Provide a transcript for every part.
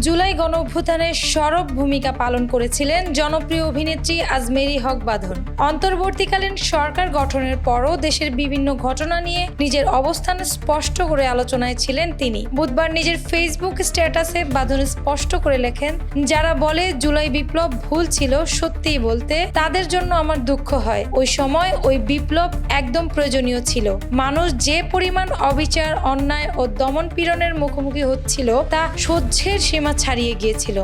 জুলাই গণঅভ্যুত্থানে সরব ভূমিকা পালন করেছিলেন জনপ্রিয় অভিনেত্রী আজমেরি হক বাঁধন। অন্তর্বর্তীকালীন সরকার গঠনের পরও দেশের বিভিন্ন ঘটনা নিয়ে নিজের অবস্থান স্পষ্ট করে আলোচনায় ছিলেন তিনি। বুধবার নিজের ফেসবুক স্ট্যাটাসে বাঁধন স্পষ্ট করে লেখেন, যারা বলে জুলাই বিপ্লব ভুল ছিল সত্যিই বলতে তাদের জন্য আমার দুঃখ হয়। ওই সময় ওই বিপ্লব একদম প্রয়োজনীয় ছিল। মানুষ যে পরিমাণ অবিচার, অন্যায় ও দমন পীড়নের মুখোমুখি হচ্ছিল তা সহ্যের সীমা ছাড়িয়ে গিয়েছিল।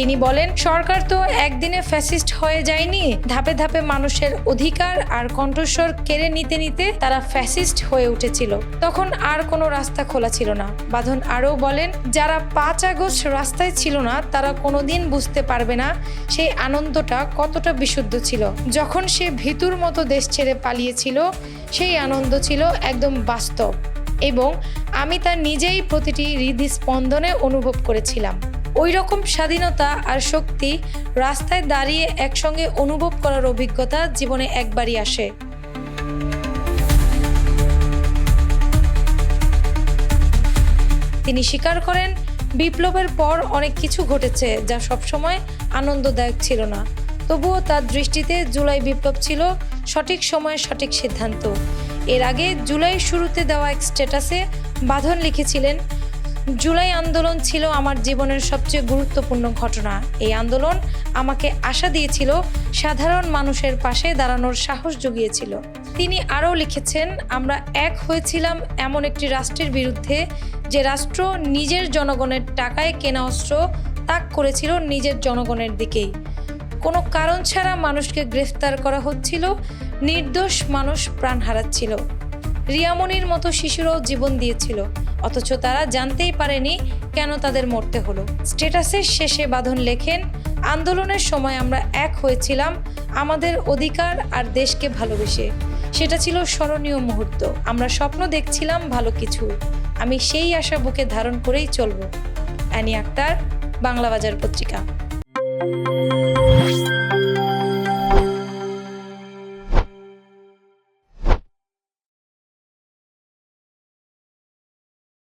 তিনি বলেন, সরকার তো একদিনে ফ্যাসিস্ট হয়ে যায়নি। ধাপে ধাপে মানুষের অধিকার আর কণ্ঠস্বর কেড়ে নিতে নিতে তারা ফ্যাসিস্ট হয়ে উঠেছিল। তখন আর কোনো রাস্তা খোলা ছিল না। বাঁধন আরও বলেন, যারা পাঁচ আগস্ট রাস্তায় ছিল না, তারা কোনোদিন বুঝতে পারবে না সেই আনন্দটা কতটা বিশুদ্ধ ছিল। যখন সে ভিতুর মতো দেশ ছেড়ে পালিয়েছিল, সেই আনন্দ ছিল একদম বাস্তব এবং আমি তা নিজেই প্রতিটি হৃদস্পন্দনে অনুভব করেছিলাম। ওই রকম স্বাধীনতা আর শক্তি রাস্তায় দাঁড়িয়ে একসঙ্গে অনুভব করার অভিজ্ঞতা জীবনে একবারই আসে। তিনি স্বীকার করেন, বিপ্লবের পর অনেক কিছু ঘটেছে যা সবসময় আনন্দদায়ক ছিল না। তবুও তার দৃষ্টিতে জুলাই বিপ্লব ছিল সঠিক সময়ে সঠিক সিদ্ধান্ত। এর আগে জুলাই শুরুতে দেওয়া এক স্ট্যাটাসে বাঁধন লিখেছিলেন জুলাই আন্দোলন ছিল আমার জীবনের সবচেয়ে গুরুত্বপূর্ণ ঘটনা। এই আন্দোলন আমাকে আশা দিয়েছিল সাধারণ মানুষের পাশে দাঁড়ানোর সাহস জুগিয়েছিল। তিনি আরও লিখেছেন, আমরা এক হয়েছিলাম এমন একটি রাষ্ট্রের বিরুদ্ধে যে রাষ্ট্র নিজের জনগণের টাকায় কেনা অস্ত্র তাক করেছিল নিজের জনগণের দিকেই। কোনো কারণ ছাড়া মানুষকে গ্রেফতার করা হচ্ছিল, নির্দোষ মানুষ প্রাণ হারাচ্ছিল। রিয়ামনির মতো শিশুরাও জীবন দিয়েছিল। অথচ তারা জানতেই পারেনি কেন তাদের মরতে হলো। স্টেটাসের শেষে বাঁধন লেখেন, আন্দোলনের সময় আমরা এক হয়েছিলাম, আমাদের অধিকার আর দেশকে ভালোবেসে। সেটা ছিল স্মরণীয় মুহূর্ত। আমরা স্বপ্ন দেখছিলাম ভালো কিছু। আমি সেই আশা বুকে ধারণ করেই চলব। অ্যানি আক্তার বাংলা বাজার পত্রিকা।